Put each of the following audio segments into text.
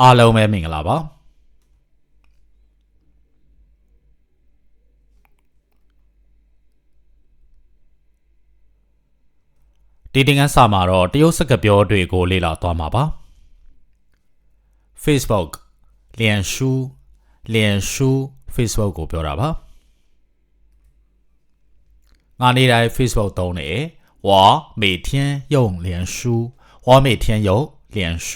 အားလုံးပဲမင်္ဂလာပါဒီတင်ငန်းစာမှာတော့တရုတ်စကားပြောတွေကိုလေ့လာသွားမှာပါ Facebook လျန်ရှူလျန်ရှူ Facebook ကိုပြောတာပါငါနေတိုင်း Facebook သုံးနေ我每天用脸书我每天有 脸书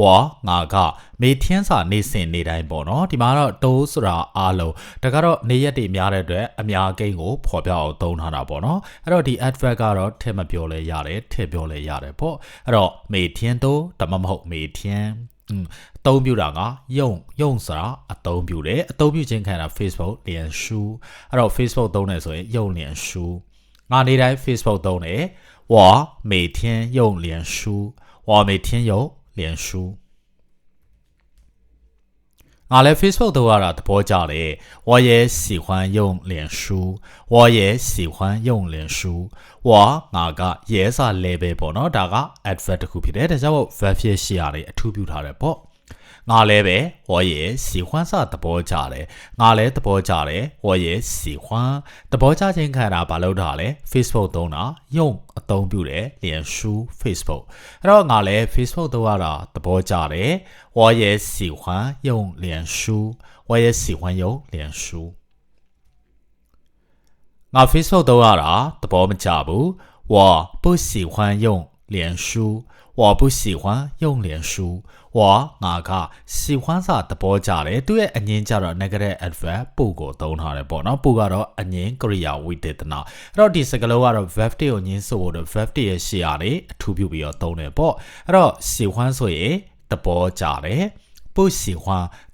ဝါငါကမေထင်းစာနေစဉ်နေတိုင်းပေါ့နော်ဒီမှာတော့တိုးဆိုတာအားလုံးဒါကတော့နေရက်တွေများတဲ့အတွက်အများကိန်းကိုဖော်ပြအောင်သုံးထားတာပေါ့နော်အဲ့တော့ဒီ advert ကတော့ထည့်မပြောလဲရတယ်ထည့်ပြောလဲရတယ်ပေါ့အဲ့တော့မေထင်းတိုးတမမဟုတ်မေထင်းอืมအသုံးပြုတာကယုံယုံဆိုတာအသုံးပြုတယ်အသုံးပြုခြင်းခံတာ Facebook လျန်ရှူအဲ့တော့ Facebook သုံးတယ်ဆိုရင်ယုံလျန်ရှူငါနေတိုင်း Facebook သုံးတယ်我每天用脸书 我每天有脸书ငါလည်း Facebook တော့ရတာသဘောကျတယ်我也喜欢用脸书我也喜欢用脸书我ငါကရဲစာ level ပေါ့နော်ဒါက advert တစ်ခုဖြစ်တယ်ဒါကြောင့် verb ဖြစ်ရှိရတယ်အထူးပြုထားတယ်ပေါ့ ငါလည်းပဲ我也喜欢စသဘောကျတယ်ငါလည်းသဘောကျတယ်我也喜欢သဘောကျခြင်းခံတာဘာလို့ထားလဲ Facebook သုံးတာယုံအသုံးပြုတယ်လျန်ရှူ Facebook အဲ့တော့ငါလည်း Facebook သုံးရတာသဘောကျတယ်我也喜欢用脸书我也喜欢用脸书ငါ Facebook သုံးရတာသဘောမကျဘူး我不喜欢用脸书我不喜欢用脸书 ဝါငါကစီခွန်းစာသဘောကြတယ်သူရဲ့အငင်းကြတော့ negative adverb ပုကိုသုံးထားတယ်ပေါ့နော်ပုကတော့အငင်းကရိယာဝိသေသနာအဲ့တော့ဒီစကားလုံးကတော့ verb ကိုငင်းဆိုဖို့ verb ရဲ့ရှေ့ရတယ်အထူးပြုပြီးတော့သုံးတယ်ပေါ့အဲ့တော့စီခွန်းဆိုရင်သဘောကြတယ်不喜欢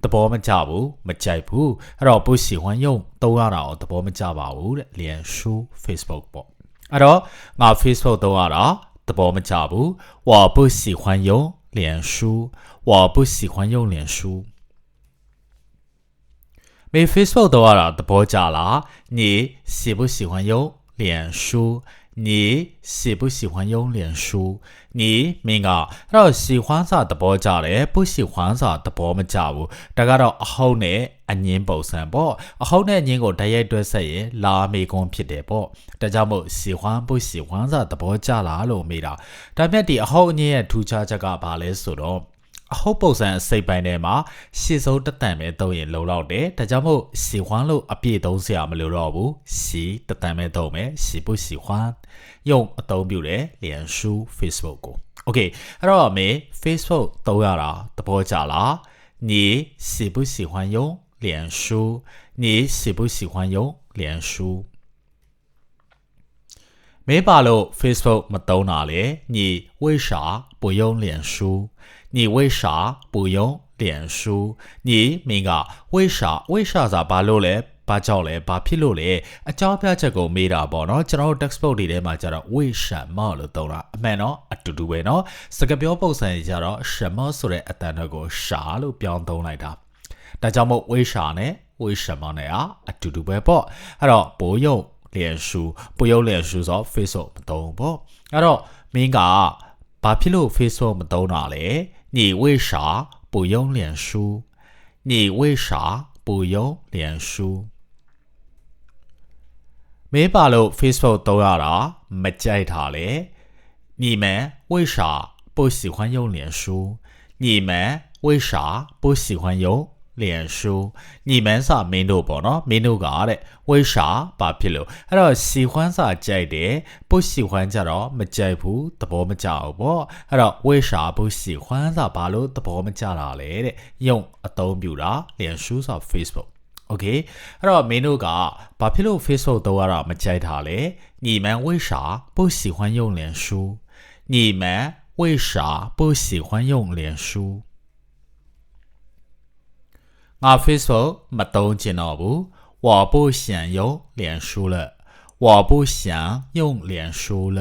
သဘောမကျဘူးမကြိုက်ဘူးအဲ့တော့不喜欢用သုံးရတာကိုသဘောမကျပါဘူးတဲ့လျန်ရှူ Facebook ပေါ့အဲ့တော့ငါ Facebook သုံးရတာသဘောမကျဘူး我不喜欢用脸书 我不喜欢用脸书没 Facebook 都要的播家啦你喜不喜欢用脸书你喜不喜欢用脸书你မင်းကအဲ့တော့喜欢စာသဘောကြတယ်不喜欢စာသဘောမကြဘူးဒါကတော့အဟုတ်နဲ့အငင်းပုံစံပေါ့အဟုတ်နဲ့အငင်းကိုတိုက်ရိုက်တွဲဆက်ရင်လာမေကွန်ဖြစ်တယ်ပေါ့ဒါကြောင့်မို့喜欢不喜欢စာသဘောကြလားလို့မေးတာဒါပေမဲ့ဒီအဟုတ်အငင်းရဲ့ထူခြားချက်ကဘာလဲဆိုတော့ အဟုတ်ပုံစံအစိပ်ပိုင်းထဲမှာရှေ့ဆုံးတက်တန်ပဲသုံးရင်လုံလောက်တယ်ဒါကြောင့်မို့喜欢လို့အပြည့်သုံးစရာမလိုတော့ဘူး喜တက်တန်ပဲသုံးမယ်喜不喜欢用အသုံးပြုတယ်လျန်ရှူ Facebook ကို Okay အဲ့တော့မေ Facebook သုံးရတာသဘောကျလား你喜不喜欢用脸书你喜不喜欢用脸书没把路 Facebook မသုံးတာလေ你为啥不用脸书 你为啥不用脸书？你明个为啥为啥咋把路嘞？ဘာကြောင့်လဲဘာဖြစ်လို့လဲအကြောင်းပြချက်ကိုမေးတာပေါ့နော်ကျွန်တော်တို့ textbook တွေထဲမှာကျတော့ဝေရှမ်မလို့သုံးတာအမှန်တော့အတူတူပဲနော်စကားပြောပုံစံကြီးကျတော့ရှမ်မဆိုတဲ့အတန်တော့ကိုရှာလို့ပြောင်းသုံးလိုက်တာဒါကြောင့်မို့ဝေရှာနဲ့ဝေရှမ်မနဲ့အားအတူတူပဲပေါ့အဲ့တော့ဘိုးယုံလျှင်ရှူဘိုးယုံလျှင်ရှူဆို Facebook မသုံးပေါ့အဲ့တော့မင်းကဘာဖြစ်လို့ Facebook မသုံးတာလဲ 你为啥不用脸书你为啥不用脸书မင်းပါလို့ Facebook သုံးရတာမကြိုက်တာလေ你们为啥不喜欢用脸书你们为啥不喜欢用 脸书你们စာမင်းတို့ပေါ့နော်မင်းတို့ကတဲ့为啥ဘာဖြစ်လို့အဲ့တော့喜欢စာကြိုက်တယ်不喜欢ကြတော့မကြိုက်ဘူးသဘောမကျဘူးပေါ့အဲ့တော့为啥不喜欢စာဘာလို့သဘောမကျတာလဲတဲ့ယုံအသုံးပြုတာ脸书စာ Facebook Okay အဲ့တော့မင်းတို့ကဘာဖြစ်လို့ Facebook သုံးရတာမကြိုက်တာလဲ你们为啥不喜欢用脸书你们为啥不喜欢用脸书 ငါ Facebook မသုံးချင်တော့ဘူး我不想用脸书了我不想用脸书了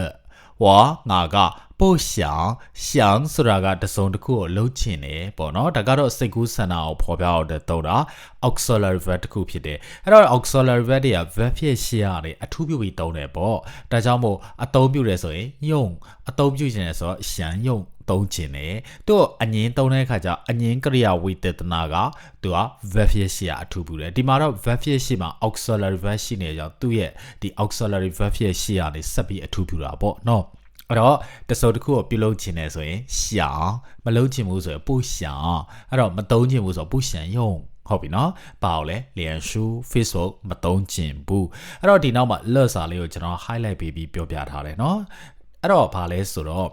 我ငါက不想想ဆိုတာကတစုံတစ်ခုကိုလုပ်ချင်တယ်ပေါ့နော်ဒါကတော့စိတ်ကူးဆန္ဒကိုဖော်ပြအောင်တဲ့တော့တာ auxiliary verb တစ်ခုဖြစ်တယ်အဲ့တော့ auxiliary verb တွေက verb ဖြစ်ရှေ့ရတယ်အထူးပြုပြီးသုံးတယ်ပေါ့ဒါကြောင့်မို့အသုံးပြုတယ်ဆိုရင်用အသုံးပြုချင်တယ်ဆိုတော့想用 သုံးခြင်းတယ်သူ့အငင်းသုံးတဲ့အခါကျအငင်းကရိယာဝိသေသနာကသူက verb ဖြစ်ရှိရအထူးပြုတယ်ဒီမှာတော့ verb ဖြစ်ရှိမှာ auxiliary verb ရှိနေကြသူ့ရဲ့ဒီ auxiliary verb ဖြစ်ရှိရနေဆက်ပြီးအထူးပြုတာပေါ့နော်အဲ့တော့တစုံတစ်ခုကိုပြုလုပ်ခြင်းနဲ့ဆိုရင်ရှောင်မလုပ်ခြင်းဘူးဆိုရင်ပို့ရှောင်အဲ့တော့မသုံးခြင်းဘူးဆိုတော့ပို့ရှောင်ယုံဟုတ်ပြီနော်ပါအောင်လဲလျန်ရှူ Facebook မသုံးကျင်ဘူးအဲ့တော့ဒီနောက်မှာလော့စာလေးကိုကျွန်တော် highlight ပေးပြီးပြောပြထားတယ်နော်အဲ့တော့ဘာလဲဆိုတော့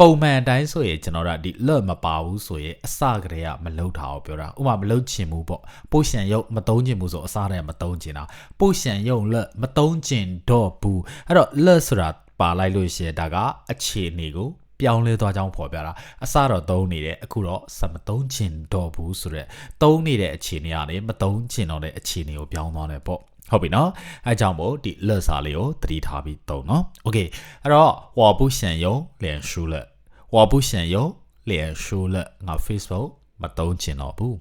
ပုံမှန်တိုင်းဆိုရင်ကျွန်တော်တို့ဒီလော့မပါဘူးဆိုရင်အစကတည်းကမလုပ်တာကိုပြောတာဥပမာမလုပ်ချင်ဘူးပေါ့ပို့ရှန်ရုပ်မသုံးချင်ဘူးဆိုအစတည်းကမသုံးချင်တာပို့ရှန်ရုပ်လော့မသုံးချင်တော့ဘူးအဲ့တော့လော့ဆိုတာပါလိုက်လို့ရှိရင်ဒါကအခြေအနေကိုပြောင်းလဲသွားကြောင်းဖော်ပြတာအစတော့သုံးနေတယ်အခုတော့စမသုံးချင်တော့ဘူးဆိုတော့သုံးနေတဲ့အခြေအနေကနေမသုံးချင်တော့တဲ့အခြေအနေကိုပြောင်းသွားတယ်ပေါ့ ဟုတ်ပြီနော်အဲကြောင့်မို့ဒီလက်စာလေးကိုသတိထားပြီးသုံးနော်โอเคအဲ့တော့ဝါပုရှန်ယုံလျန်ရှူလက်ဝါပုရှန်ယုံလျန်ရှူလက်ငါ Facebook မသုံးချင်တော့ဘူး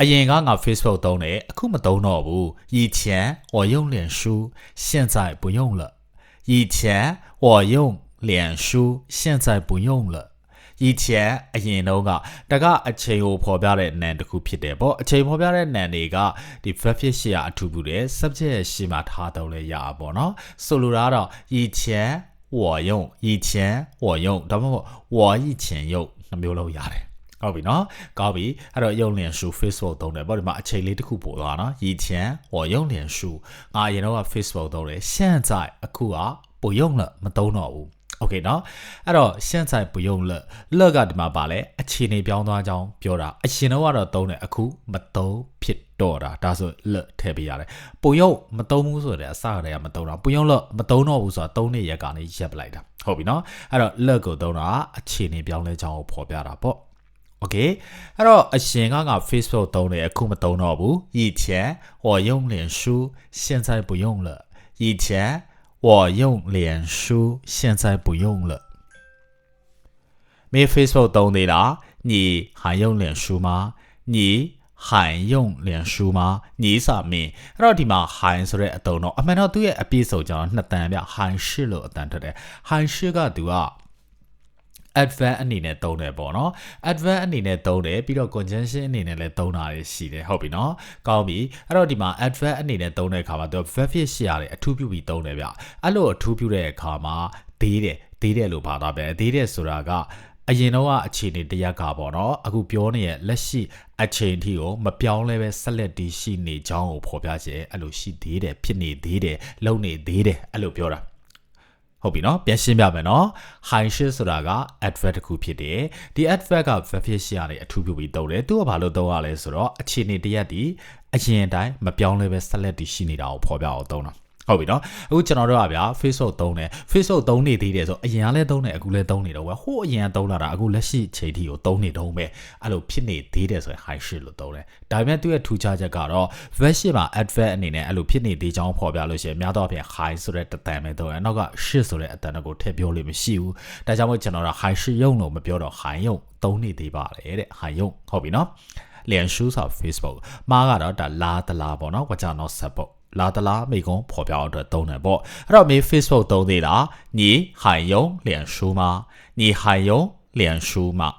အရင်ကငါ Facebook သုံးတယ်အခုမသုံးတော့ဘူး以前我用脸书现在不用了以前我用脸书现在不用了 以前အရင်တော့ကတကအချိန်ကိုဖော်ပြတဲ့နံတစ်ခုဖြစ်တယ်ပေါ့အချိန်ဖော်ပြတဲ့နံတွေကဒီ verb ဖြစ်ရှိရအထူးပြုတယ် subject ရှိမှထားတော့လဲရပါပေါ့နော်ဆိုလိုတာတော့以前我用以前我用ဒါမှမဟုတ်我以前用နှမျိုးလုံးရတယ်ဟုတ်ပြီနော်ကောင်းပြီအဲ့တော့ရုံလျင်ရှု Facebook သုံးတယ်ပေါ့ဒီမှာအချိန်လေးတစ်ခုပို့သွားနော်以前我用脸书ငါအရင်တော့ Facebook သုံးတယ်现在အခုက不用了မသုံးတော့ဘူး โอเคเนาะအဲ့တော့现在不用了乐ကဒီမှာပါလဲအခြေအနေပြောင်းသွားကြောင်းပြောတာအရှင်တော့ကတော့သုံးတယ်အခုမသုံးဖြစ်တော့တာဒါဆို乐ထည့်ပေးရတယ်ပုံရုပ်မသုံးဘူးဆိုတဲ့အစကတည်းကမသုံးတာပုံရုပ်လို့မသုံးတော့ဘူးဆိုတာသုံးနေရက်ကနေရက်ပလိုက်တာဟုတ်ပြီเนาะအဲ့တော့乐ကိုသုံးတာအခြေအနေပြောင်းလဲကြောင်းကိုဖော်ပြတာပေါ့โอเคအဲ့တော့အရှင်ကက Facebook သုံးတယ်အခုမသုံးတော့ဘူး以前我用脸书现在不用了以前 我用脸书现在不用了没 Facebook သုံးသေးလား你还用脸书吗你还用脸书吗你စာမင်းအဲ့တော့ဒီမှာ han ဆိုတဲ့အတုံးတော့အမှန်တော့သူ့ရဲ့အပြည့်စုံကျွန်တော်နှစ်တန်ပြ han ရှိလို့အတန်ထွက်တယ် han ရှိကသူက advanced အနေနဲ့သုံးတယ်ပေါ့နော် advanced အနေနဲ့သုံးတယ်ပြီးတော့ conjunction အနေနဲ့လည်းသုံးတာရှိတယ်ဟုတ်ပြီနော်ကောင်းပြီအဲ့တော့ဒီမှာ advanced အနေနဲ့သုံးတဲ့အခါမှာသူ verb ဖြစ်ရှိရတယ်အထူးပြုပြီးသုံးတယ်ဗျအဲ့လိုအထူးပြုတဲ့အခါမှာသေးတယ်သေးတယ်လို့ပါတာပဲသေးတယ်ဆိုတာကအရင်တော့အခြေအနေတရက်ကပေါ့နော်အခုပြောနေတဲ့လက်ရှိအချိန်အထိကိုမပြောင်းလဲပဲဆက်လက်တည်ရှိနေကြောင်းကိုဖော်ပြချင်အဲ့လိုရှိသေးတယ်ဖြစ်နေသေးတယ်လုံနေသေးတယ်အဲ့လိုပြောတာ ဟုတ်ပြီနော်ပြန်ရှင်းပြမယ်နော် high shift ဆိုတာက adverb တစ်ခုဖြစ်တယ်ဒီ adverb က verb ဖြစ်ရှိရတယ်အထူးပြုပြီးသုံးတယ်သူကဘာလို့သုံးရလဲဆိုတော့အခြေအနေတရက်တည်အရင်အတိုင်းမပြောင်းလဲပဲဆက်လက်တည်ရှိနေတာကိုဖော်ပြအောင်သုံးတာ ဟုတ်ပြီနော်အခုကျွန်တော်တို့ကဗျာ Facebook သုံးတယ် Facebook သုံးနေသေးတယ်ဆိုအရင်ကလည်းသုံးတယ်အခုလည်းသုံးနေတော့ပဲဟိုအရင်ကသုံးလာတာအခုလက်ရှိချိန်ထိကိုသုံးနေတော့ပဲအဲ့လိုဖြစ်နေသေးတယ်ဆိုရင် high shift လို့သုံးတယ်ဒါပေမဲ့သူ့ရဲ့ထူးခြားချက်ကတော့ verb ရှိမှာ adverb အနေနဲ့အဲ့လိုဖြစ်နေသေးကြောင်းဖော်ပြလို့ရှိရင်များသောအားဖြင့် high ဆိုတဲ့တတန်ပဲသုံးတယ်နောက်က shift ဆိုတဲ့အတန်ကိုထည့်ပြောလို့မရှိဘူးဒါကြောင့်မို့ကျွန်တော်တို့ high shift ရုံလို့မပြောတော့ high ရုံသုံးနေသေးပါတယ်တဲ့ high ရုံဟုတ်ပြီနော်脸书စာ Facebook မားကတော့ဒါလာတလာပေါ့နော်ဝကြတော့ဆက်ပေါ့ လာသလားမိကုံဖော်ပြအတွက်သုံးတယ်ပေါ့အဲ့တော့မင်း Facebook သုံးသေးလားညီဟိုင်ယုံလျန်ရှူမာညီဟိုင်ယုံလျန်ရှူမာ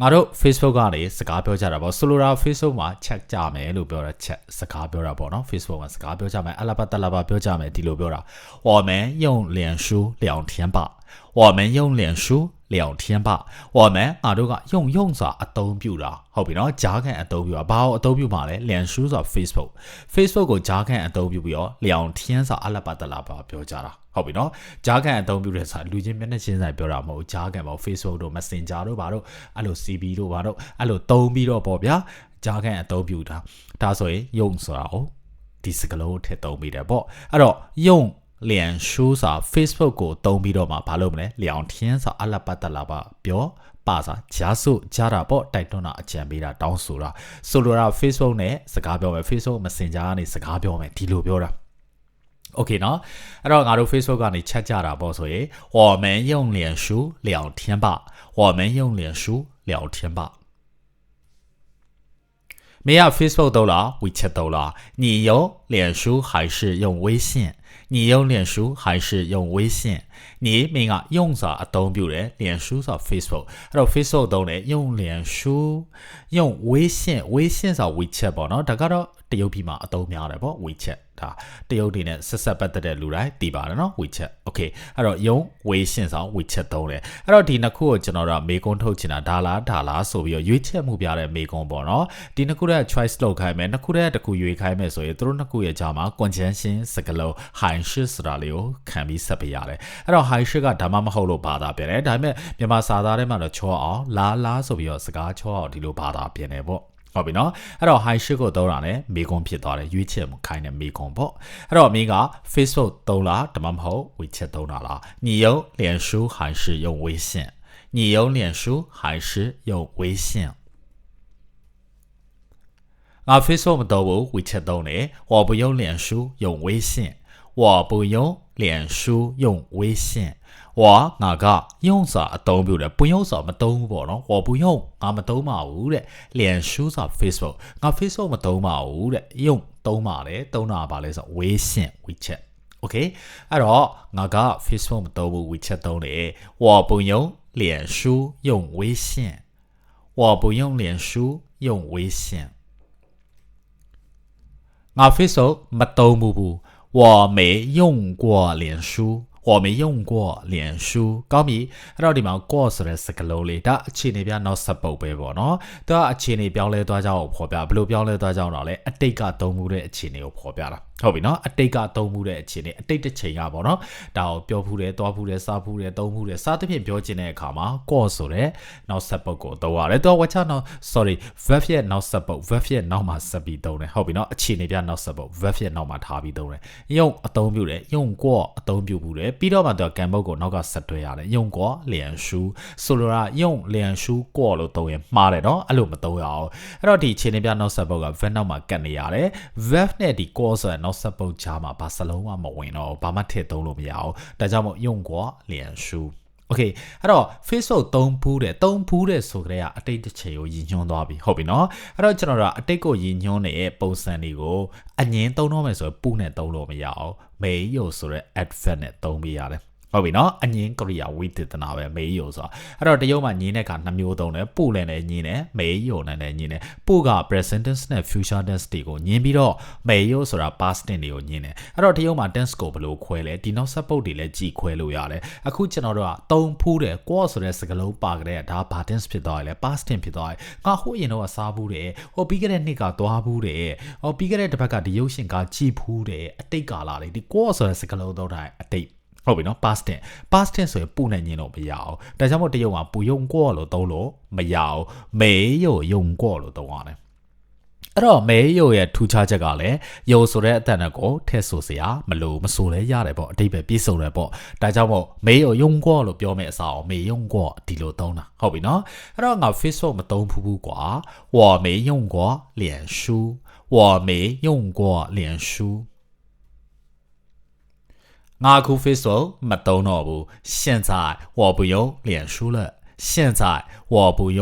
ငါတို့ Facebook ကနေစကားပြောကြတာပေါ့ဆိုလိုတာ Facebook မှာ check ကြမယ်လို့ပြောတာ check စကားပြောတာပေါ့နော် Facebook မှာစကားပြောကြမယ်အလဘတ်တလဘပြောကြမယ်ဒီလိုပြောတာဟောမယ်ယုံလျန်ရှူလျောင်ထျန်ပါ 我们用脸书聊天吧我们ငါတို့က用用ဆိုတာအသုံးပြုတာဟုတ်ပြီနော်ဂျားကန်အသုံးပြုတာဘာကိုအသုံးပြုမှာလဲ脸书ဆိုတာ Facebook Facebook ကိုဂျားကန်အသုံးပြုပြီးတော့聊天ဆိုတာအလာပါတလာပါပြောကြတာဟုတ်ပြီနော်ဂျားကန်အသုံးပြုတဲ့ဆိုတာလူချင်းမျက်နှာချင်းဆိုင်ပြောတာမဟုတ်ဂျားကန်ပေါ့ Facebook တို့ Messenger တို့ဘာတို့အဲ့လို CB တို့ဘာတို့အဲ့လိုသုံးပြီးတော့ပေါ့ဗျာဂျားကန်အသုံးပြုတာဒါဆိုရင်ယုံဆိုတာ哦ဒီစကလုံးထည့်သုံးပြီးတယ်ပေါ့အဲ့တော့ယုံ 脸书စာ Facebook ကိုသုံးပြီးတော့မှဘာလုပ်မလဲလျောင်ထင်းစာအလပတ်တလာပါပြောပါစာဂျာဆုဂျာတာပေါ့တိုက်တွန်းတာအကြံပေးတာတောင်းဆိုတာဆိုလိုတာ Facebook နဲ့စကားပြောမယ် Facebook Messenger ကနေစကားပြောမယ်ဒီလိုပြောတာโอเคเนาะအဲ့တော့ငါတို့ Facebook ကနေချက်ကြတာပေါ့ဆိုရင်我们用脸书聊天吧我们用脸书聊天吧没有 Facebook 都了 WeChat 都了你有脸书还是用微信 你用脸书还是用微信你မင်းက用စာအသုံးပြုတယ်脸书ဆို Facebook အဲ့တော့ Facebook သုံးတယ်用脸书用微信微信ဆို WeChat ပေါ့နော်ဒါကတော့တရုတ်ပြည်မှာအသုံးများတယ်ပေါ့ WeChat ဒါတရုတ်တွေနဲ့ဆက်ဆက်ပတ်သက်တဲ့လူတိုင်းတည်ပါတယ်နော် WeChat Okay အဲ့တော့ယုံဝေးရှင်းဆောင် WeChat သုံးတယ်အဲ့တော့ဒီနှစ်ခုကိုကျွန်တော်တို့မေကွန်းထုတ်ချင်တာဒါလားဒါလားဆိုပြီးတော့ရွေးချက်မှုပြတဲ့မေကွန်းပေါ့နော်ဒီနှစ်ခုရဲ့ choice လုပ်ခိုင်းမယ်နှစ်ခုရဲ့တစ်ခုရွေးခိုင်းမယ်ဆိုရင်တို့နှစ်ခုရဲ့ကြားမှာ conjunction စကားလုံး high shift ဆိုတာလေးကိုခံပြီးဆက်ပေးရတယ်အဲ့ တော့ high shift ကဒါမှမဟုတ်လို့ဘာသာပြန်တယ်ဒါပေမဲ့မြန်မာစာသားထဲမှာတော့ချောအောင်လာလာဆိုပြီးတော့စကားချောအောင်ဒီလိုဘာသာပြန်တယ်ပေါ့ဟုတ်ပြီနော်အဲ့တော့ high shift ကိုသုံးတာနဲ့မေကွန်ဖြစ်သွားတယ်ရွေးချက်မှုခိုင်းတဲ့မေကွန်ပေါ့အဲ့တော့မင်းက Facebook သုံးလားဒါမှမဟုတ် WeChat သုံးတာလား你用脸书还是用微信你用脸书还是用微信ငါ Facebook မသုံးဘူး WeChat သုံးတယ်我不用脸书用微信 我不用脸书用微信ဝါငါကယုံစာအသုံးပြုတယ်ပွယုံစာမသုံးဘူးပေါ့နော်ဝါပွယုံငါမသုံးပါဘူးတဲ့လျန်ရှူးစာ Facebook ငါ Facebook မသုံးပါဘူးတဲ့ယုံသုံးပါတယ်သုံးတာပါလဲဆိုဝေးရှင်း WeChat Okay အဲ့တော့ငါက Facebook မသုံးဘူး WeChat သုံးတယ်ဝါပွယုံ脸书用微信我不用脸书用微信ငါ Facebook မသုံးဘူး 我没用过脸书我没用过脸书ကောင်းပြီအဲ့တော့ဒီမှာ course ဆိုတဲ့စကားလုံးလေးဒါအခြေအနေပြနောက်ဆက်ပုတ်ပဲပေါ့နော်ဒါအခြေအနေပြောင်းလဲသွားကြအောင်ဖော်ပြဘယ်လိုပြောင်းလဲသွားကြအောင်တော့လဲအတိတ်ကသုံးမှုတဲ့အခြေအနေကိုဖော်ပြတာ ဟုတ်ပြီနော်အတိတ်ကသုံးမှုတဲ့အခြေအနေအတိတ်တစ်ချိန်ကပေါ့နော်ဒါကိုပြောဖူးတယ်သွားဖူးတယ်စားဖူးတယ်သုံးဖူးတယ်စားသဖြင့်ပြောချင်တဲ့အခါမှာ course ဆိုတဲ့နောက်ဆက်ပုတ်ကိုသုံးရတယ်တော့ watch နောက် sorry verb ရဲ့နောက်ဆက်ပုတ် verb ရဲ့နောက်မှာဆက်ပြီးသုံးတယ်ဟုတ်ပြီနော်အခြေအနေပြနောက်ဆက်ပုတ် verb ရဲ့နောက်မှာထားပြီးသုံးတယ်ယုံအသုံးပြုတယ်ယုံကောအသုံးပြုဘူးတယ်ပြီးတော့မှသူကကံပုတ်ကိုနောက်ကဆက်တွဲရတယ်ယုံကောလျံရှူဆိုလိုတာယုံလျံရှူကောလို့သုံးရင်မှားတယ်နော်အဲ့လိုမသုံးရအောင်အဲ့တော့ဒီအခြေအနေပြနောက်ဆက်ပုတ်က verb နောက်မှာကတ်နေရတယ် verb နဲ့ဒီ call ဆိုတဲ့နောက်ဆက်ပုတ်ကြားမှာဘာစလုံးမှမဝင်တော့ဘာမှထည့်သုံးလို့မရအောင်ဒါကြောင့်မို့ယုံကောလျံရှူ Okay အဲ့တော့ Facebook သုံးဘူးတဲ့သုံးဘူးတဲ့ဆိုကြတဲ့အတိတ်တစ်ချိန်ကိုရည်ညွှန်းသွားပြီဟုတ်ပြီနော်အဲ့တော့ကျွန်တော်တို့အတိတ်ကိုရည်ညွှန်းနေတဲ့ပုံစံတွေကိုအငင်းသုံးတော့မယ်ဆိုရင်ပူနဲ့သုံးလို့မရအောင်မေးရုပ်ဆိုတဲ့ adverb နဲ့သုံးပေးရတယ် ဟုတ်ပြီနော်အငင်းကရိယာဝိသေသနာပဲမေးယိုဆိုတာအဲ့တော့တရုတ်မှာညင်းတဲ့အခါနှစ်မျိုးသုံးတယ်ပို့လည်းလည်းညင်းတယ်မေးယိုနဲ့လည်းညင်းတယ်ပို့က present tense နဲ့ future tense တွေကိုညင်းပြီးတော့မေးယိုဆိုတာ past tense တွေကိုညင်းတယ်အဲ့တော့တရုတ်မှာ tense ကိုဘယ်လိုခွဲလဲဒီနောက်ဆက်ပုတ်တွေလည်းကြည်ခွဲလို့ရတယ်အခုကျွန်တော်တို့ကသုံးဖူးတယ် quote ဆိုတဲ့စကားလုံးပါကြတဲ့ဒါဘာ tense ဖြစ်သွားရလဲ past tense ဖြစ်သွားရငါဟိုအရင်တော့စားဘူးတယ်ဟိုပြီးခဲ့တဲ့နှစ်ကသွားဘူးတယ်ဟိုပြီးခဲ့တဲ့တစ်ပတ်ကဒီရုပ်ရှင်ကကြည်ဖူးတယ်အတိတ်ကာလလေးဒီ quote ဆိုတဲ့စကားလုံးသုံးတိုင်းအတိတ် ဟုတ်ပြီနော် past tense past tense ဆိုရင်ပူနဲ့ညင်လို့မရအောင်ဒါကြောင့်မို့တရုတ်မှာပူယုံကောလို့သုံးလို့မရအောင်မေယုံယုံကောလို့သုံးရတယ်အဲ့တော့မဲယုံရဲ့ထူးခြားချက်ကလည်းယုံဆိုတဲ့အတန်ကိုထည့်ဆိုစရာမလိုမဆိုလဲရတယ်ပေါ့အတိတ်ပဲပြည့်စုံတယ်ပေါ့ဒါကြောင့်မို့မဲယုံယုံကောလို့ပြောမယ့်အစားအောင်မေယုံကောဒီလိုသုံးတာဟုတ်ပြီနော်အဲ့တော့ငါ Facebook မသုံးဘူးဘူးကွာ我没用过脸书我没用过脸书 ငါအခု Facebook မသုံးတော့ဘူး现在我不用脸书了现在我不用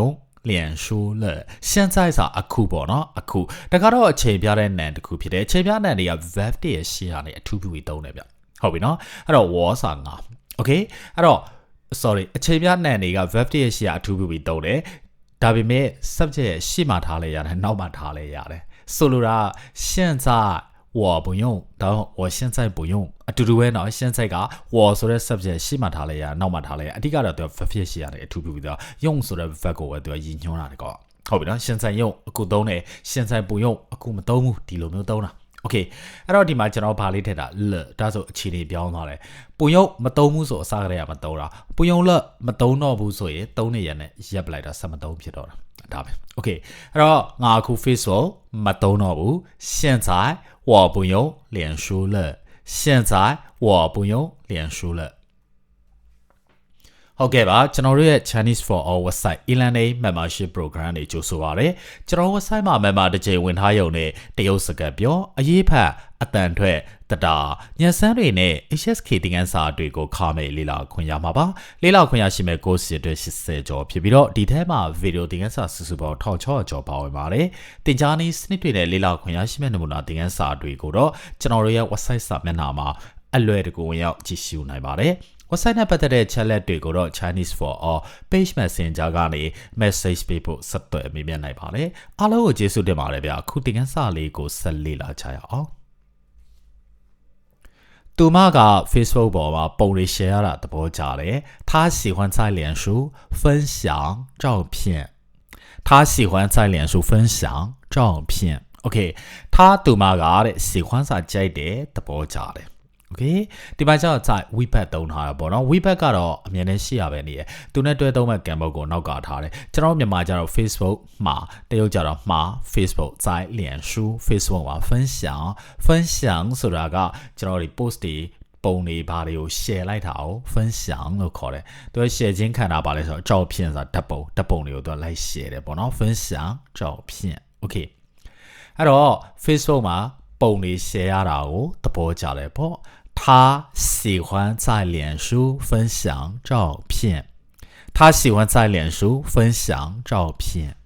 脸书了现在စာအခုပေါ့နော်အခုဒါကတော့အချိန်ပြတဲ့နံတစ်ခုဖြစ်တယ်အချိန်ပြနံတွေက verb တွေရဲ့ရှေ့ကနေအထူးပြုပြီးသုံးတယ်ဗျဟုတ်ပြီနော်အဲ့တော့ was စာငါ okay အဲ့တော့ sorry အချိန်ပြနံတွေက verb တွေရဲ့ရှေ့ကအထူးပြုပြီးသုံးတယ်ဒါပေမဲ့ subject ရဲ့ရှေ့မှာထားလဲရတယ်နောက်မှာထားလဲရတယ်ဆိုလိုတာ现在 我不用然后我现在不用အတူတူပဲเนาะ现在က我ဆိုတဲ့ subject ရှေ့မှာထားလဲရနောက်မှာထားလဲရအဓိကတော့သူက verb ဖြစ်ရှိရတယ်အထူးပြုပြီးတော့用ဆိုတဲ့ verb ကိုပဲသူကရည်ညွှန်းတာတကောဟုတ်ပြီเนาะ现在用အခုသုံးတယ်现在不用အခုမသုံးဘူးဒီလိုမျိုးသုံးတာโอเคအဲ့တော့ဒီမှာကျွန်တော်ဗာလေးထည့်တာလဒါဆိုအခြေအနေပြောင်းသွားတယ်ပူယုံမသုံးဘူးဆိုအစားကလေးကမသုံးတာပူယုံလမသုံးတော့ဘူးဆိုရင်သုံးနေရနဲ့ရပ်ပလိုက်တာဆက်မသုံးဖြစ်တော့တာဒါပဲโอเคအဲ့တော့ငါအခု Facebook မသုံးတော့ဘူး现在 我不用脸书了现在我不用脸书了。 ဟုတ်ကဲ့ပါကျွန်တော်တို့ရဲ့ Chinese for All website e-learning membership program တွေကြိုဆိုပါရစေကျွန်တော် website မှာ member တစ်ချိန်ဝင်ထားရုံနဲ့တရုတ်စကားပြောအရေးဖတ်အတန်ထွက်တတာညစမ်းတွေနဲ့ HSK တင်ငန်းစာတွေကိုခါမဲ့လေ့လာခွင့်ရမှာပါလေ့လာခွင့်ရရှိမဲ့ course တွေ80ကျော်ဖြစ်ပြီးတော့ဒီထဲမှာ video တင်ငန်းစာစုစုပေါင်း1600ကျော်ပါဝင်ပါတယ်တင်ကြားနည်းစနစ်တွေနဲ့လေ့လာခွင့်ရရှိမဲ့နမူနာတင်ငန်းစာတွေကိုတော့ကျွန်တော်တို့ရဲ့ website စာမျက်နှာမှာအလွယ်တကူဝင်ရောက်ကြည့်ရှုနိုင်ပါတယ် website နဲ့ပတ်သက်တဲ့ challenge တွေကိုတော့ Chinese for all page messenger ကနေ message ပေးဖို့ဆက်သွယ်မိမြတ်နိုင်ပါတယ်အားလုံးကိုကျေးဇူးတင်ပါတယ်ဗျာအခုတင်ကန်းစာလေးကိုဆက်လေ့လာကြရအောင်သူမက Facebook ပေါ်မှာပုံတွေ share ရတာသဘောကျတယ်။他喜欢在脸书分享照片。他喜欢在脸书分享照片。OK，他သူမကတဲ့喜欢စာကြိုက်တယ်သဘောကျတယ်။ Okay ဒီမှာကျတော့ 在 WeBat သုံးထားတာပေါ့နော် WeBat ကတော့အမြဲတမ်းရှိရပဲနေရသူနဲ့တွဲသုံးမဲ့ Gamble ကိုနောက်ကထားတယ်ကျွန်တော်မြန်မာကျတော့ Facebook မှာတရုတ်ကျတော့မှာ Facebook 在脸书 Facebook မှာ分享分享ဆိုတာကကျွန်တော်ဒီ post တွေပုံတွေဘာတွေကို share လိုက်တာကို分享လို့ခေါ်တယ်။သူက share ချင်းခံတာပါလဲဆိုတော့照片ဆိုတာဓာတ်ပုံဓာတ်ပုံတွေကိုသူကလိုက် share တယ်ပေါ့နော်分享照片 okay အဲ့တော့ Facebook မှာပုံတွေ share ရတာကိုသဘောကျတယ်ပေါ့ 他喜欢在脸书分享照片。他喜欢在脸书分享照片。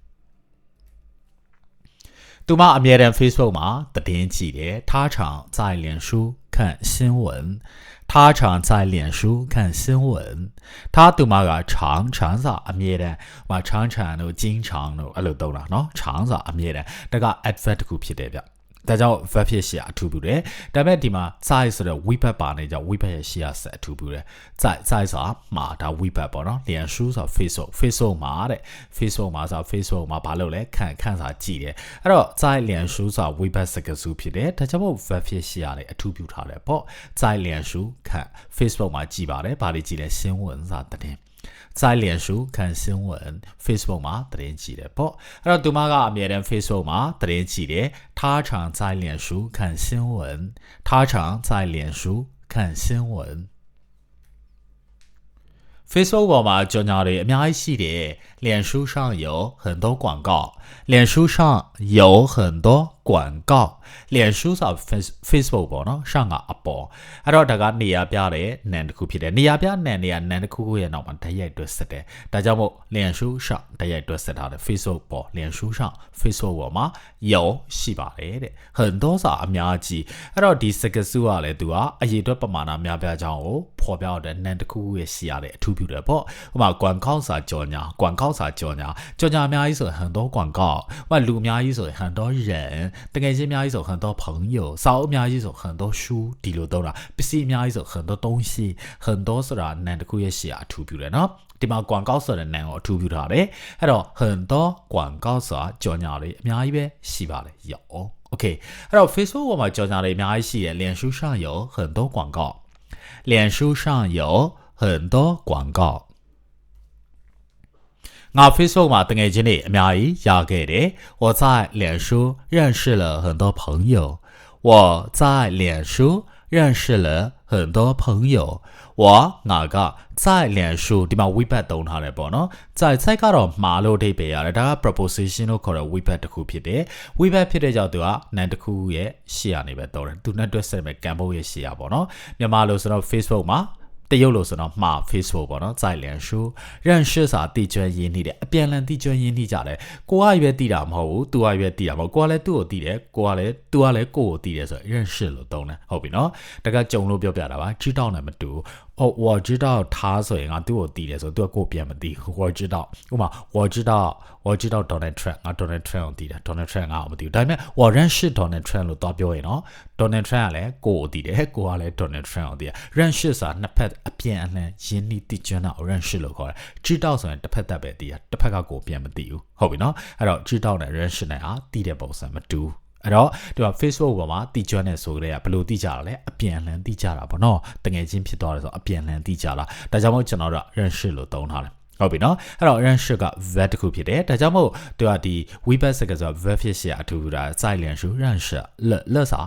杜妈阿米的 Facebook 嘛，的点击的。他常在脸书看新闻。他常在脸书看新闻。他杜妈个常常在阿米的，嘛常常都经常都阿路到了喏，常在阿米的，这个 advert 股票代表。 ဒါကြောင့် verb ဖြစ်ရှိအထူးပြုတယ်ဒါပေမဲ့ဒီမှာ size ဆိုတော့ we back ပါနေကြောင့် we back ရဲ့ရှိရဆက်အထူးပြုတယ် size size ဆိုတာမှာဒါ we back ပေါ့နော်လျံရှူးဆို facebook facebook မှာတဲ့ facebook မှာဆို facebook မှာဘာလို့လဲခန့်ခန့်စာကြည့်တယ်အဲ့တော့ size လျံရှူးဆို we back စကားစုဖြစ်တယ်ဒါကြောင့်မို့ verb ဖြစ်ရှိရတယ်အထူးပြုထားတယ်ပေါ့ size လျံရှူးခန့် facebook မှာကြည့်ပါတယ်ဘာတွေကြည့်လဲ新闻စာတဲ့ 在脸书看新闻 Facebook မှာသတင်းကြည့်တယ်ပေါ့အဲ့တော့သူမကအမြဲတမ်း Facebook မှာသတင်းကြည့်တယ်他常在脸书看新闻他常在脸书看新闻 Facebook ပေါ်မှာကြော်ညာတွေအများကြီးရှိတယ်脸书上有很多广告脸书上 有很多广告脸书ဆို Facebook ပေါ့နော်ရှောင်းကအပေါ်အဲ့တော့ဒါကနေရာပြတဲ့နံတစ်ခုဖြစ်တယ်နေရာပြနံနေရာနံတစ်ခုခုရဲ့နောက်မှာဓာတ်ရိုက်တွဲဆက်တယ်ဒါကြောင့်မို့脸书上ဓာတ်ရိုက်တွဲဆက်ထားတယ် Facebook ပေါ်脸书上 Facebook ပေါ်မှာ有ရှိပါတယ်တဲ့很多စာအများကြီးအဲ့တော့ဒီစကားစုကလည်းသူကအရေးအတွက်ပမာဏများပြားကြောင်းကိုဖော်ပြတဲ့နံတစ်ခုခုရဲ့ရှိရတဲ့အထူးပြုတယ်ပေါ့ဥပမာကွမ်ခေါစာကြော်ညာကွမ်ခေါစာကြော်ညာကြော်ညာအများကြီးဆို很多广告ဥပမာလူအများကြီး ဆို很多人တကယ်ချင်းအများကြီးဆို很多朋友စာအုပ်အများကြီးဆို很多书ဒီလိုသုံးတာပစ္စည်းအများကြီးဆို很多东西很多ဆိုတာနံတစ်ခုရဲ့ရှေ့အထူးပြုတယ်နော်ဒီမှာ广告ဆိုတဲ့နံကိုအထူးပြုထားတယ်အဲ့တော့很多广告ဆိုတာကြော်ညာလေးအများကြီးပဲရှိပါတယ်ရော OK အဲ့တော့ Facebook ပေါ်မှာကြော်ညာလေးအများကြီးရှိတယ်脸书上有很多广告脸书上有很多广告 ငါ Facebook မှာတငယ်ချင်းတွေအများကြီးရခဲ့တယ်။我在脸书认识了很多朋友。我在脸书认识了很多朋友。我ငါက在脸书ဒီမှာ webpad သုံးထားတယ်ပေါ့နော်။在在ကတော့မှာလို့အဓိပ္ပာယ်ရတယ်။ဒါက proposition လို့ခေါ်တဲ့ webpad တစ်ခုဖြစ်တယ်။ webpad ဖြစ်တဲ့ကြောင့်သူကနံတစ်ခုရဲ့ရှေ့ရနေပဲသုံးတယ်။သူနဲ့တွဲဆက်မဲ့ Canva ရဲ့ရှေ့ရပေါ့နော်။မြန်မာလို့ဆိုတော့ Facebook မှာ တရုတ်လို့ဆိုတော့မှာ Facebook ပေါ့နော်စိုက်လန်ရှူရန်ရှစ်စာတီကျွမ်းရင်းနှီးတယ်အပြန်လန်တီကျွမ်းရင်းနှီးကြတယ်ကိုကရွယ်တီတာမဟုတ်ဘူးသူကရွယ်တီတာမဟုတ်ကိုကလည်းသူ့ကိုတီတယ်ကိုကလည်းသူကလည်းကိုကိုတီတယ်ဆိုတော့ရန်ရှစ်လို့သုံးတယ်ဟုတ်ပြီနော်တကကြုံလို့ပြောပြတာပါချီတောင်းတယ်မတူဘူး 哦，我知道他所以啊，对我弟来说，对我过边没弟，我知道，我嘛，我知道，我知道 Donald Trump 啊，Donald Trump 我弟的，Donald Trump 啊，我弟，但系我认识 Donald Trump လို့代表嘢နော်，Donald Trump 咧ကို我弟嘅，ကိုကလည်း Donald Trump 我弟，认识啥，နှစ်ဖက်အပြန်အလှန်ရင်းနှီးတည်ကျွမ်းတာကို认识လို့ခေါ်တယ်။知道ဆိုရင်တစ်ဖက်သက်ပဲတည်ရတစ်ဖက်ကကိုပြန်မတည်ဘူးဟုတ်ပြီနော်။အဲ့တော့知道နဲ့认识နဲ့啊တည်တဲ့ပုံစံမတူဘူး အဲ့တော့ဒီမှာ Facebook ပေါ်မှာတီကျွမ်းနေဆိုကြတဲ့ကဘယ်လိုတီကြတာလဲအပြန်လှန်တီကြတာပေါ့နော်တငယ်ချင်းဖြစ်သွားတယ်ဆိုအပြန်လှန်တီကြတာဒါကြောင့်မို့ကျွန်တော်တို့ Ranship လို့သုံးထားတယ်ဟုတ်ပြီနော်အဲ့တော့ Ranship က verb တစ်ခုဖြစ်တယ်ဒါကြောင့်မို့သူကဒီ Webpack စကားဆို verb ဖြစ်ရှာအထူးတာ silent ရှု Ranship လက်လက်စာ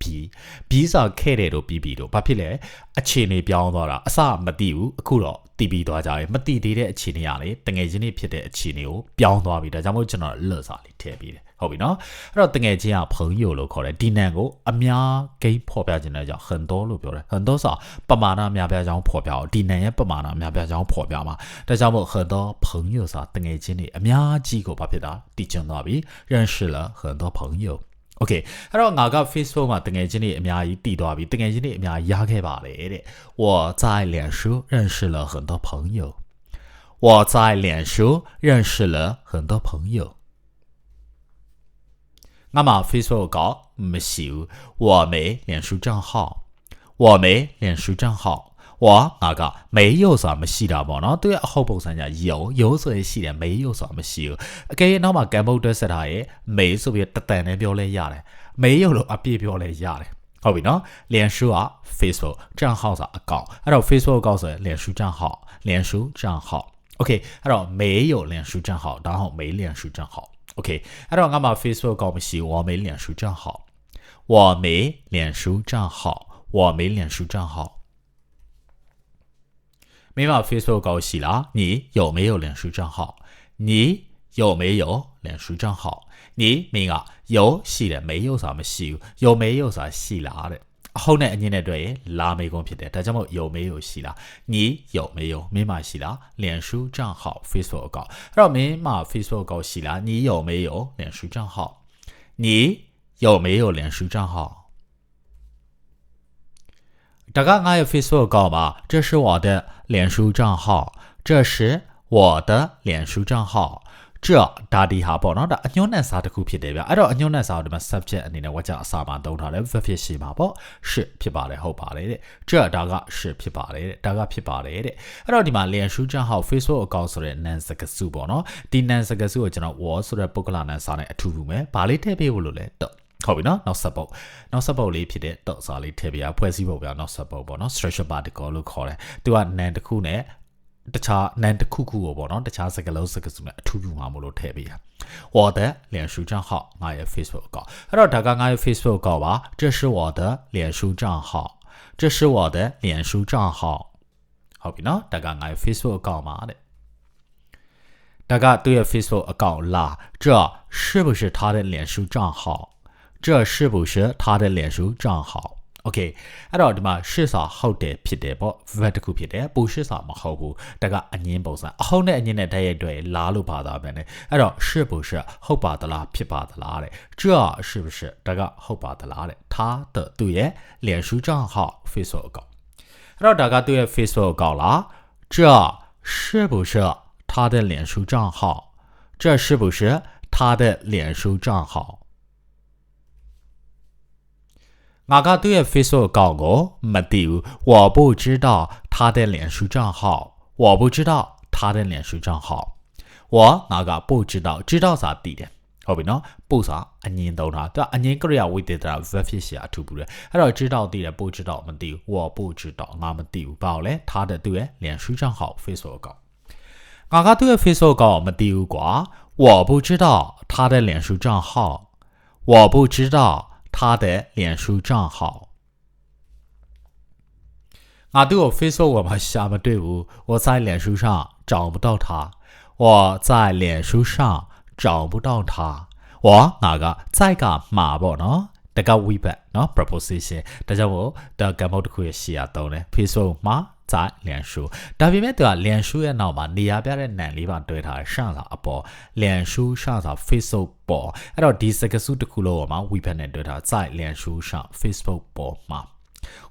ပြီးပြီးစာခဲ့တယ်လို့ပြီးပြီးတော့ဘာဖြစ်လဲအခြေအနေပြောင်းသွားတာအစမသိဘူးအခုတော့တည်ပြီးသွားကြတယ်မတည်သေးတဲ့အခြေအနေကလေတငယ်ချင်းတွေဖြစ်တဲ့အခြေအနေကိုပြောင်းသွားပြီဒါကြောင့်မို့ကျွန်တော်လက်စာလေးထည့်ပြီးတယ် ဟုတ်ပြီနော်အဲ့တော့တငယ်ချင်းက朋友လို့ခေါ်တယ်ဒီနံကိုအများဂိမ်းဖော်ပြခြင်းတဲ့ကြောင့်很多လို့ပြောတယ်很多ဆိုပမာဏများပြားကြောင်းဖော်ပြအောင်ဒီနံရဲ့ပမာဏများပြားကြောင်းဖော်ပြမှာဒါကြောင့်မို့很多朋友ဆိုတငယ်ချင်းတွေအများကြီးကိုဘာဖြစ်တာတည်ကျွမ်းသွားပြီ认识了很多朋友 Okay အဲ့တော့ငါက Facebook မှာတငယ်ချင်းတွေအများကြီးတည်သွားပြီတငယ်ချင်းတွေအများကြီးရခဲ့ပါတယ်တဲ့我在脸书认识了很多朋友我在脸书认识了很多朋友 ငါမှာ Facebook ကမရှိဘူး我没脸书账号我没脸书账号我ငါက没有ဆိုတာမရှိတာပေါ့နော်သူရဲ့အဟုတ်ပုံစံညာ有有ဆိုရင်ရှိတယ်没有ဆိုတာမရှိဘူးအကယ်၍နောက်မှာကံပုတ်တွဲဆက်ထားရဲ့没ဆိုပြီးတတန်နဲ့ပြောလဲရတယ်没有လို့အပြည့်ပြောလဲရတယ်ဟုတ်ပြီနော်脸书က Facebook 账号ဆိုတာအကောင့်အဲ့တော့ Facebook အကောင့်ဆိုရင်脸书账号脸书账号 OK အဲ့တော့没有脸书账号然后没脸书账号 OK，还有阿玛 Facebook 搞么西？我没脸书账号，我没脸书账号，我没脸书账号。没把 Facebook 搞西啦？你有没有脸书账号？你有没有脸书账号？你没啊？有西的，没有咱么西，有没有啥西啦的？ ဟုတ်တဲ့အည的。大家们有没有戏了？你有没有လာမေ脸书账号 Facebook 让ကော Facebook အကောင့်ရှိလားညယုံမေယုံ Facebook အ这是我的脸书账号这是我的脸书账号 ကြော့ဒါဒီဟာပေါ့နော်ဒါအညွန်းနဲ့စာတစ်ခုဖြစ်တယ်ဗျအဲ့တော့အညွန်းနဲ့စာကိုဒီမှာ subject အနေနဲ့ဝါကျအစာမှာသုံးထားတယ် verb ဖြစ်ရှိမှာပေါ့ရှစ်ဖြစ်ပါတယ်ဟုတ်ပါတယ်တဲ့ကြော့ဒါကရှစ်ဖြစ်ပါတယ်တဲ့ဒါကဖြစ်ပါတယ်တဲ့အဲ့တော့ဒီမှာ Lian Shu Chan ဟောက် Facebook account ဆိုတဲ့ nan စကစုပေါ့နော်ဒီ nan စကစုကိုကျွန်တော် wall ဆိုတဲ့ပုဂ္ဂလနန်စာနဲ့အထူးထူမယ်ဘာလေးထည့်ပေးဖို့လို့လဲတော့ဟုတ်ပြီနော်နောက်ဆက်ပုတ်နောက်ဆက်ပုတ်လေးဖြစ်တဲ့တော့စာလေးထည့်ပြရဖွဲ့စည်းပုံပြနောက်ဆက်ပုတ်ပေါ့နော် structure particle လို့ခေါ်တယ်သူက nan တစ်ခုနဲ့ တခြား nan တစ်ခုခုကိုပေါ့နော်တခြားစကားလုံးစကားစုနဲ့အထူးပြုမှာမလို့ထည့်ပေးရ我的脸书账号ငါရဲ့ Facebook အကောင့်အဲ့တော့ဒါကငါရဲ့ Facebook အကောင့်ပါ这是我的脸书账号这是我的脸书账号ဟုတ်ပြီနော်ဒါကငါရဲ့ Facebook အကောင့်ပါတဲ့ဒါကသူ့ရဲ့ Facebook အကောင့်လား这是不是他的脸书账号这是不是他的脸书账号 ？OK အဲ့တော့ဒီမှာရှစ်စာဟုတ်တယ်ဖြစ်တယ်ပေါ့ verb တစ်ခုဖြစ်တယ်ပူရှစ်စာမဟုတ်ဘူးဒါကအငင်းပုံစံအဟုတ်နဲ့အငင်းနဲ့တိုက်ရိုက်တွေ့လားလို့ပါတာပဲနဲ့အဲ့တော့是不是ဟုတ်ပါသလားဖြစ်ပါသလားတဲ့这是不是ဒါကဟုတ်ပါသလားတဲ့他的သူ့ရဲ့脸书账号 Facebook အကောင့်အဲ့တော့ဒါကသူ့ရဲ့ Facebook အကောင့်လား这是不是他的脸书账号这是不是他的脸书账号 ငါကသူ့ရဲ့ Facebook အကောင့်ကိုမသိဘူး我不知道他的脸书账号我不知道他的脸书账号我ငါက不知道知道စာသိတယ်ဟုတ်ပြီနော်ပို့စာအငင်းသုံးတာသူကအငင်းကရိယာဝိသေသရာ verb ဖြစ်ရှာအထူးဘူးလေအဲ့တော့知道သိတယ်不知道မသိဘူး我不知道ငါမသိဘူးဘာလို့လဲ他的သူ့ရဲ့脸书账号 Facebook အကောင့်ငါကသူ့ရဲ့ Facebook အကောင့်မသိဘူးကွာ我不知道他的脸书账号我不知道 他的脸书账号ငါသူ့ကို Facebook ပေါ်မှာရှာမတွေ့ဘူး我在脸书上找不到他我在脸书上找不到他我ငါက在ကမှာပေါ့နော်တကဝိဘတ်နော် proposition ဒါကြောင့်မို့တကမ္ဘောတစ်ခုရဲ့ရှေ့ရသုံးတယ် Facebook မှာ ဇိုင်လျန်ရှူဒါပေမဲ့သူကလျန်ရှူရဲ့နောက်မှာနေရာပြတဲ့နံလေးပါတွဲထားရှန်စာအပေါ်လျန်ရှူရှန်စာ Facebook ပေါ်အဲ့တော့ဒီစကားစုတစ်ခုလုံးပေါ်မှာဝီဘက်နဲ့တွဲထားဇိုင်လျန်ရှူရှန် Facebook ပေါ်မှာ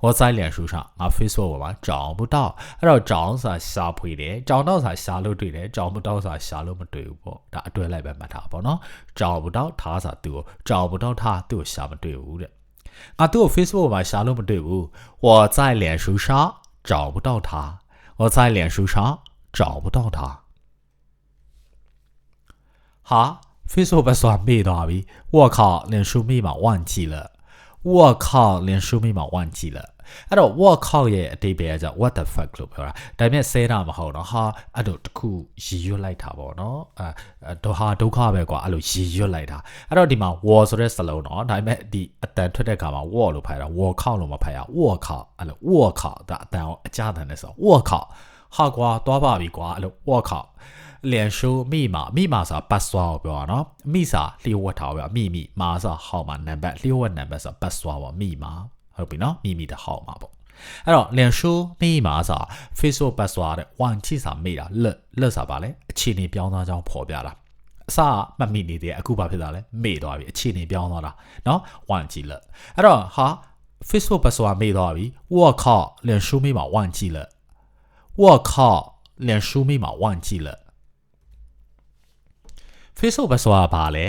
ဝက်ဘ်ဆိုက်လျှန်ရှုဆောင်ငါ Facebook ပေါ်မှာကြောင်မတော့အဲ့တော့ကြောင်စာရှာဖွေတယ်ကြောင်တော့စာရှာလို့တွေ့တယ်ကြောင်မတော့စာရှာလို့မတွေ့ဘူးပေါ့ဒါအတွဲလိုက်ပဲမှတ်ထားပါတော့ကြောင်မတော့ထားစာသူ့ကိုကြောင်မတော့ထားသူ့ကိုရှာမတွေ့ဘူးတဲ့ငါသူ့ကို Facebook ပေါ်မှာရှာလို့မတွေ့ဘူးဝက်ဘ်ဆိုက်လျှန်ရှုဆောင် 找不到他，我在脸书上找不到他。好，Facebook 算必倒逼，我靠，脸书密码忘记了，我靠，脸书密码忘记了。 အဲ့တော့ what cock ရဲ့အတိပ္ပယ်ကကြ what the fuck လို့ပြောတာဒါပေမဲ့ဆဲတာမဟုတ်တော့ဟာအဲ့လိုတခုရည်ရွတ်လိုက်တာပေါ့နော်အဲဒိုဟာဒုက္ခပဲကွာအဲ့လိုရည်ရွတ်လိုက်တာအဲ့တော့ဒီမှာ war ဆိုတဲ့စလုံးတော့ဒါပေမဲ့ဒီအတန်ထွက်တဲ့ခါမှာ war လို့ဖတ်တာ war cock လို့မဖတ်ရ war cock အဲ့လို war cock ဒါအတန်အောင်အကြမ်းတန်လဲဆို war cock ဟာကွာသွားပါပြီကွာအဲ့လို war cock လျံရှိုးမိမာမိမာဆိုတာပတ်စွာကိုပြောတာနော်မိစာလျှို့ဝှက်ထားပါမိမိမာစာဟောင်းမှာနံပါတ်လျှို့ဝှက်နံပါတ်ဆိုတာပတ်စွာပါမိမာ ဟုတ်ပြီเนาะမိမိ的号码ပေါ့အဲ့တော့脸书密码ဆိုတာ Facebook password တဲ့ဝန်ချိစာမိတာလက်လက်စာပါလေအခြေအနေပြောင်းသားကြောင်းပေါ်ပြတာ အစမှတ်မိနေတယ်အခုဘာဖြစ်တာလဲမေ့သွားပြီအခြေအနေပြောင်းသွားတာเนาะ忘记了အဲ့တော့ဟာ Facebook password မေ့သွားပြီ我靠脸书密码忘记了我靠脸书密码忘记了 Facebook password ဘာလဲ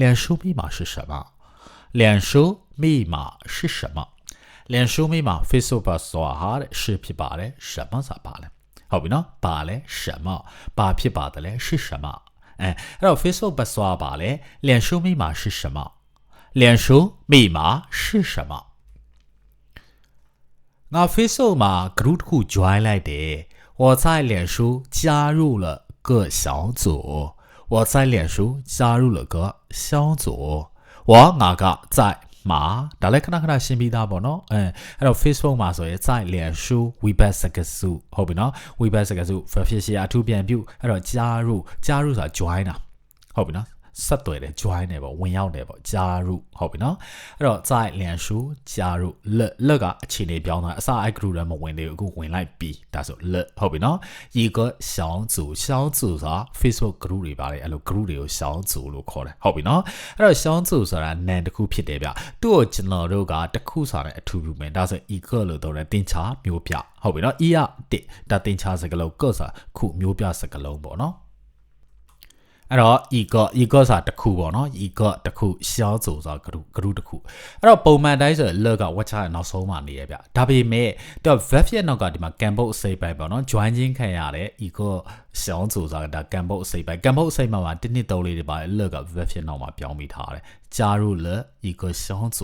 脸书密码是什么脸书密码是什么 脸书密码 Facebook password ဟာတဲ့是ဖြစ်ပါတယ်什么စာပါလဲဟုတ်ပြီနော်ပါလဲ什么ဘာဖြစ်ပါတယ်လဲ是什么အဲအဲ့တော့ Facebook password ပါလဲ脸书密码是什么脸书密码是什么ငါ Facebook မှာ group တစ်ခု join လိုက်တယ်我在脸书加入了个小组我在脸书加入了个小组我ငါက在 မှာဒါလည်းခဏခဏရှင်းပြီးသားပေါ့နော်အဲအဲ့တော့ Facebook မှာဆိုရင် site layer show website စကစုဟုတ်ပြီနော် website စကစု official အထူးပြန်ပြုအဲ့တော့ကြားရုကြားရုဆိုတာ join တာဟုတ်ပြီနော် ဆက်သွယ်တယ် join တယ်ပေါ့ဝင်ရောက်တယ်ပေါ့ဂျာရုဟုတ်ပြီနော်အဲ့တော့ဇိုင်လျန်ရှူဂျာရုလလကအခြေအနေပြောင်းသွားအစအဲ့ group လည်းမဝင်သေးဘူးအခုဝင်လိုက်ပြီဒါဆိုလဟုတ်ပြီနော်ဤကရှောင်းစုရှောင်းစုဆိုတာ Facebook group တွေပါတယ်အဲ့လို group တွေကိုရှောင်းစုလို့ခေါ်တယ်ဟုတ်ပြီနော်အဲ့တော့ရှောင်းစုဆိုတာ nan တစ်ခုဖြစ်တယ်ဗျသူ့ကိုကျွန်တော်တို့ကတစ်ခုစာနဲ့အထူးပြုမယ်ဒါဆိုဤကလို့တော့တယ်တင်ချာမျိုးပြဟုတ်ပြီနော်ဤရတစ်ဒါတင်ချာစကလုံးကော့စာခုမျိုးပြစကလုံးပေါ့နော် အဲ့တော့ ego ego ဆိုတာတစ်ခုပေါ့နော် ego တစ်ခုရှော组ဆိုတာ group group တစ်ခုအဲ့တော့ပုံမှန်တိုင်းဆိုရင် log က watch ရဲ့နောက်ဆုံးမှနေရဗျဒါပေမဲ့သူက web ရဲ့နောက်ကဒီမှာ campus အစိပ်ပိုင်းပေါ့နော် join ချင်းခံရတဲ့ ego ရှော组ဆိုတာဒါ campus အစိပ်ပိုင်း campus အစိပ်မှာမှာတစ်နှစ်သုံးလေးတွေပါ log က web ရဲ့နောက်မှာပြောင်းပြီးထားတယ်加入了一个小组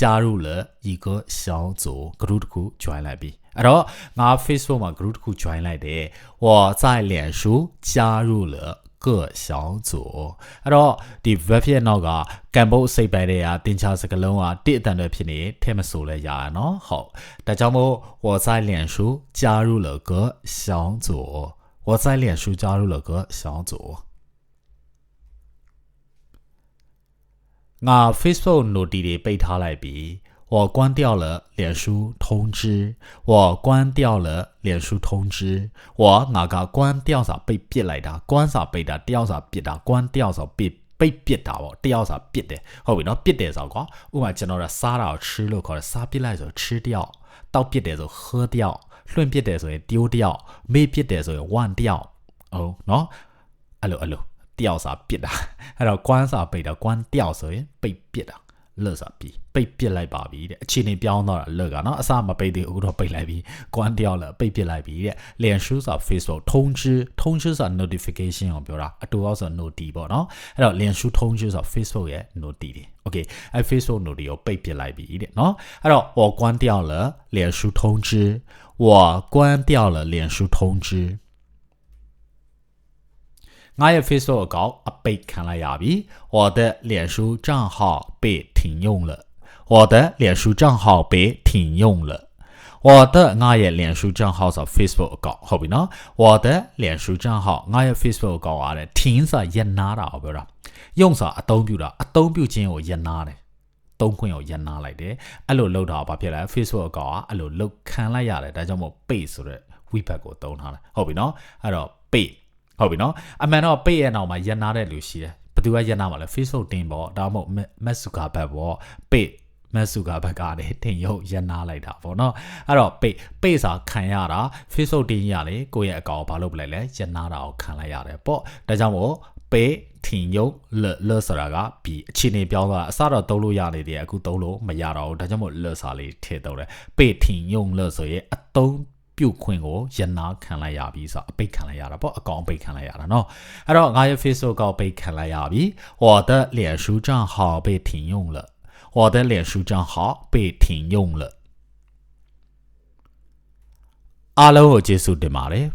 加入了一个小组 group တစ်ခု join လိုက်ပြီအဲ့တော့ငါ Facebook မှာ group တစ်ခု join လိုက်တယ်我在脸书加入了 个小组အဲ့တော့ဒီ web ရဲ့နောက်ကကံပုတ်စိတ်ပိုင်းတွေကတင်ချစကလုံးကတစ်အတန်တွေဖြစ်နေထဲမဆိုလဲရရနော်ဟုတ်ဒါကြောင့်မို့我在脸书加入了个小组我在脸书加入了个小组ငါ Facebook note တွေပိတ်ထားလိုက်ပြီ 我关掉了脸书通知，我关掉了脸书通知，我哪个关掉啥被逼来的？关啥被的？掉啥逼的？关掉啥被？被逼的哦，掉啥逼的？后边那逼的啥个？我们见到了杀了吃了，可是杀逼来就吃掉，到逼的就喝掉，顺逼的就丢掉，没逼的就忘掉。哦，喏，阿喽阿喽，掉啥逼的？还有关啥被的？关掉谁被逼的？ လွတ်စာပြီပိတ်ပစ်လိုက်ပါပြီတဲ့အခြေအနေပြောင်းတော့လွတ်ကနော်အစမပိတ်သေးဘူးအခုတော့ပိတ်လိုက်ပြီကွမ်းတယောက်လည်းပိတ်ပစ်လိုက်ပြီတဲ့လျန်ရှုစာ Facebook 通知通知စာ notification ကိုပြောတာအတူအောင်ဆို noti ပေါ့နော်အဲ့တော့လျန်ရှု通知စာ Facebook ရဲ့ noti တွေ okay အဲ့ Facebook noti ကိုပိတ်ပစ်လိုက်ပြီတဲ့နော်အဲ့တော့我关掉了脸书通知我关掉了脸书通知 ငါရဲ့ Facebook အကောင့်အပိတ်ခံလိုက်ရပြီ我的脸书账号被停用了我的脸书账号被停用了我的ငါရဲ့脸书账号ဆို Facebook အကောင့်ဟုတ်ပြီနော်我的脸书账号ငါရဲ့ Facebook အကောင့်အားတဲ့停ဆိုရနာတာကိုပြောတာ用ဆိုအသုံးပြုတာအသုံးပြုခြင်းကိုရနာတယ်သုံးခွင့်ကိုရန်နာလိုက်တယ်အဲ့လိုလုပ်တာဘာဖြစ်လဲ Facebook အကောင့်ကအဲ့လိုလုပ်ခံလိုက်ရတယ်ဒါကြောင့်မို့ page ဆိုတဲ့ website ကိုသုံးထားတယ်ဟုတ်ပြီနော်အဲ့တော့ page ဟုတ်ပြီနော်အမှန်တော့ page ရဲ့နောက်မှာရန်နာတဲ့လူရှိတယ်ဘယ်သူကရန်နာမှာလဲ Facebook တင်ပေါ့ဒါမှမဟုတ် Mark Zuckerberg ပေါ့ page မက်ဆူကဘက်ကလည်းတင်ရုပ်ရန်နာလိုက်တာပေါ့နော်အဲ့တော့ပိတ်ပိတ်စာခံရတာ Facebook တင်ရလေကိုယ့်ရဲ့အကောင့်ဘာလုပ်ပလိုက်လဲရန်နာတာကိုခံလိုက်ရတယ်ပေါ့ဒါကြောင့်မို့ပေထင်ယုတ်လလဆိုတာကပြီးအခြေအနေပြောင်းသွားအစတော့သုံးလို့ရနေတယ်အခုသုံးလို့မရတော့ဘူးဒါကြောင့်မို့လစာလေးထည့်တော့တယ်ပေထင်ယုံလဆိုရင်အသုံး ပြုတ်ခွင့်ကိုရနာခံလိုက်ရပြီဆိုအပိတ်ခံလိုက်ရတာပေါ့အကောင်ပိတ်ခံလိုက်ရတာเนาะအဲ့တော့ငါရဲ့ Facebook ကောပိတ်ခံလိုက်ရပြီ我的脸书账号被停用了我的脸书账号被停用了အားလုံးကိုကျေးဇူးတင်ပါတယ်